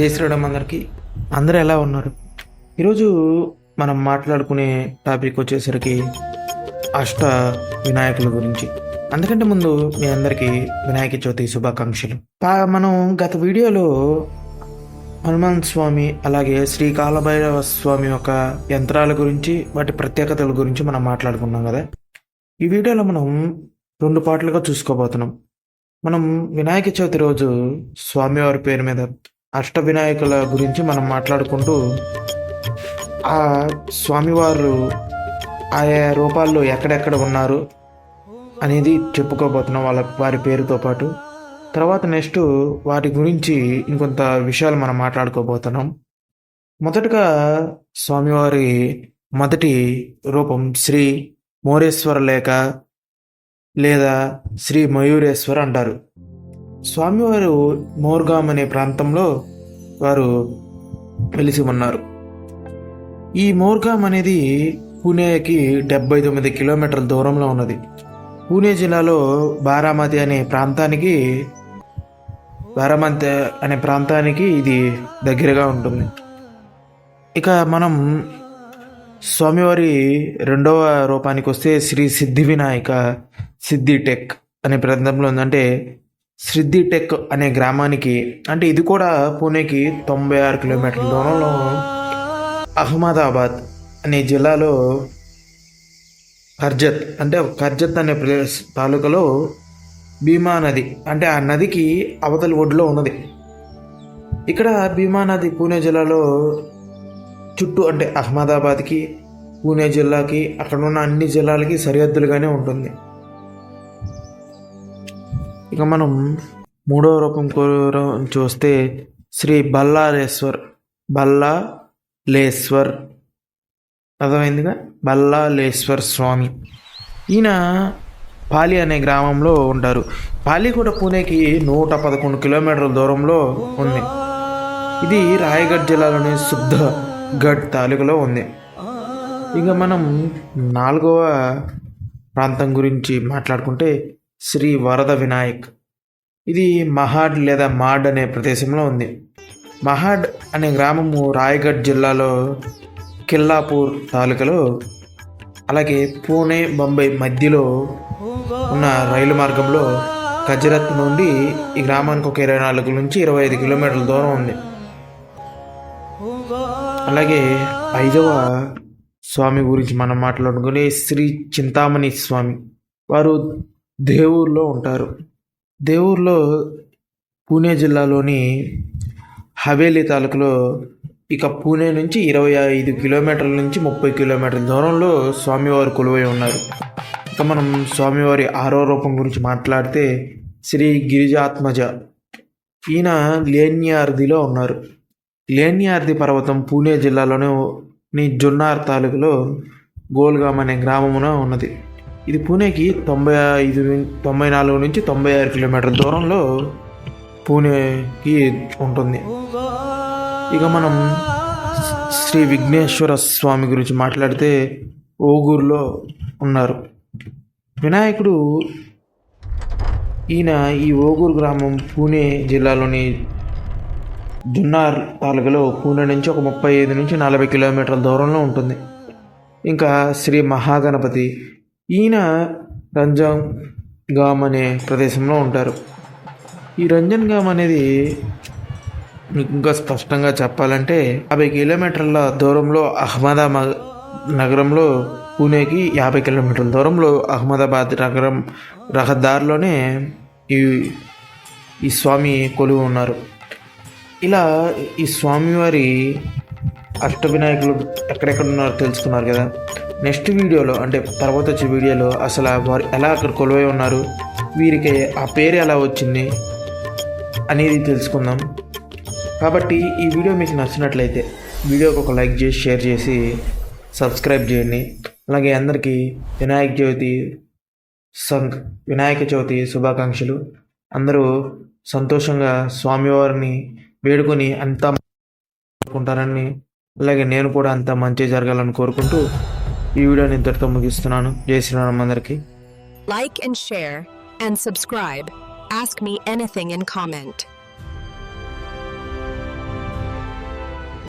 జై శ్రీరామ్ అందరికీ అందరూ ఎలా ఉన్నారు? ఈరోజు మనం మాట్లాడుకునే టాపిక్ వచ్చేసరికి అష్ట వినాయకుల గురించి. అందుకంటే ముందు మీ అందరికీ వినాయక చవితి శుభాకాంక్షలు. పా- మనం గత వీడియోలో హనుమాన్ స్వామి అలాగే శ్రీ కాలభైరవ స్వామి యొక్క యంత్రాల గురించి వాటి ప్రత్యేకతల గురించి మనం మాట్లాడుకున్నాం కదా. ఈ వీడియోలో మనం రెండు పాటలుగా చూసుకోబోతున్నాం. మనం వినాయక చవితి రోజు స్వామివారి పేరు మీద అష్ట వినాయకుల గురించి మనం మాట్లాడుకుంటూ ఆ స్వామివారు ఆయా రూపాల్లో ఎక్కడెక్కడ ఉన్నారు అనేది చెప్పుకోబోతున్నాం వాళ్ళ వారి పేరుతో పాటు. తర్వాత నెక్స్ట్ వాటి గురించి ఇంకొంత విషయాలు మనం మాట్లాడుకోబోతున్నాం. మొదటగా స్వామివారి మొదటి రూపం శ్రీ మోరేశ్వర లేక లేదా శ్రీ మయూరేశ్వర్ అంటారు. స్వామివారు మోర్గాం అనే ప్రాంతంలో వారు కలిసి ఉన్నారు. ఈ మోర్గాం అనేది పూణేకి డెబ్బై తొమ్మిది కిలోమీటర్ల దూరంలో ఉన్నది. పూణే జిల్లాలో బారామతి అనే ప్రాంతానికి బారామతి అనే ప్రాంతానికి ఇది దగ్గరగా ఉంటుంది. ఇక మనం స్వామివారి రెండవ రూపానికి వస్తే శ్రీ సిద్ధి వినాయక సిద్ధి టెక్ అనే ప్రాంతంలో ఉందంటే సిద్ధి టెక్ అనే గ్రామానికి అంటే ఇది కూడా పూణేకి తొంభై ఆరు కిలోమీటర్ల దూరంలో అహ్మదాబాద్ అనే జిల్లాలో కర్జత్ అంటే కర్జత్ అనే ప్రదేశ్ తాలూకాలో భీమా నది అంటే ఆ నదికి అవతలి ఒడ్డులో ఉన్నది. ఇక్కడ భీమా నది పూణే జిల్లాలో చుట్టూ అంటే అహ్మదాబాద్కి పూణే జిల్లాకి అక్కడ ఉన్న అన్ని జిల్లాలకి సరిహద్దులుగానే ఉంటుంది. ఇక మనం మూడవ రూపం చూస్తే శ్రీ బల్లాలేశ్వర్ బల్లాలేశ్వర్. అర్థమైందిగా? బల్లాలేశ్వర్ స్వామి. ఈయన పాలి అనే గ్రామంలో ఉంటారు. పాలి కూడా పూణేకి నూట పదకొండు కిలోమీటర్ల దూరంలో ఉంది. ఇది రాయగఢ్ జిల్లాలోని శుద్ధ గఢ్ తాలూకాలో ఉంది. ఇక మనం నాలుగవ ప్రాంతం గురించి మాట్లాడుకుంటే శ్రీ వరద వినాయక్. ఇది మహాడ్ లేదా మాడ్ అనే ప్రదేశంలో ఉంది. మహాడ్ అనే గ్రామము రాయగఢ్ జిల్లాలో కిల్లాపూర్ తాలూకాలో అలాగే పూణే బొంబై మధ్యలో ఉన్న రైలు మార్గంలో కజరత్ నుండి ఈ గ్రామానికి ఒక ఇరవై నాలుగు నుంచి ఇరవై ఐదు కిలోమీటర్ల దూరం ఉంది. అలాగే ఐదవ స్వామి గురించి మనం మాట్లాడుకునే శ్రీ చింతామణి స్వామి. వారు దేవుర్లో ఉంటారు. దేవుర్లో పూణే జిల్లాలోని హవేలీ తాలూకులో ఇక పూణే నుంచి ఇరవై ఐదు కిలోమీటర్ల నుంచి ముప్పై కిలోమీటర్ల దూరంలో స్వామివారు కొలువై ఉన్నారు. ఇక మనం స్వామివారి ఆరో రూపం గురించి మాట్లాడితే శ్రీ గిరిజాత్మజ. ఈయన లేన్యార్దిలో ఉన్నారు. లేన్యార్ది పర్వతం పూణే జిల్లాలోని జొన్నార్ తాలూకులో గోల్గామ్ అనే గ్రామమున ఉన్నది. ఇది పూణేకి తొంభై ఐదు తొంభై నాలుగు నుంచి తొంభై ఆరు కిలోమీటర్ల దూరంలో పూణేకి ఉంటుంది. ఇక మనం శ్రీ విఘ్నేశ్వర స్వామి గురించి మాట్లాడితే ఓగూరులో ఉన్నారు. వినాయకుడు ఈయన ఈ ఓగూరు గ్రామం పూణే జిల్లాలోని జున్నార్ తాలూకాలో పూణే నుంచి ఒక ముప్పై ఐదు నుంచి నలభై కిలోమీటర్ల దూరంలో ఉంటుంది. ఇంకా శ్రీ మహాగణపతి ఈయన రంజాన్ గామ్ అనే ప్రదేశంలో ఉంటారు. ఈ రంజన్ గామ్ అనేది ఇంకా స్పష్టంగా చెప్పాలంటే యాభై కిలోమీటర్ల దూరంలో అహ్మదాబాద్ నగరంలో పూణేకి యాభై కిలోమీటర్ల దూరంలో అహ్మదాబాద్ నగరం రహదారిలోనే ఈ ఈ స్వామి కొలువు ఉన్నారు. ఇలా ఈ స్వామివారి అష్టవినాయకులు ఎక్కడెక్కడ ఉన్నారో తెలుసుకున్నారు కదా. నెక్స్ట్ వీడియోలో అంటే తర్వాత వచ్చే వీడియోలో అసలు వారు ఎలా అక్కడ కొలువై ఉన్నారు వీరికి ఆ పేరు ఎలా వచ్చింది అనేది తెలుసుకుందాం. కాబట్టి ఈ వీడియో మీకు నచ్చినట్లయితే వీడియోకి ఒక లైక్ చేసి షేర్ చేసి సబ్స్క్రైబ్ చేయండి. అలాగే అందరికీ వినాయక చవితి సంక్ వినాయక చవితి శుభాకాంక్షలు. అందరూ సంతోషంగా స్వామివారిని వేడుకొని అంతా కోరుకుంటారని అలాగే నేను కూడా అంతా మంచి జరగాలని కోరుకుంటూ ఈ వీడియోని ఇంతటితో ముగిస్తున్నాను. జై శ్రీరామ్ అందరికి. Like and share and subscribe ask me anything in comment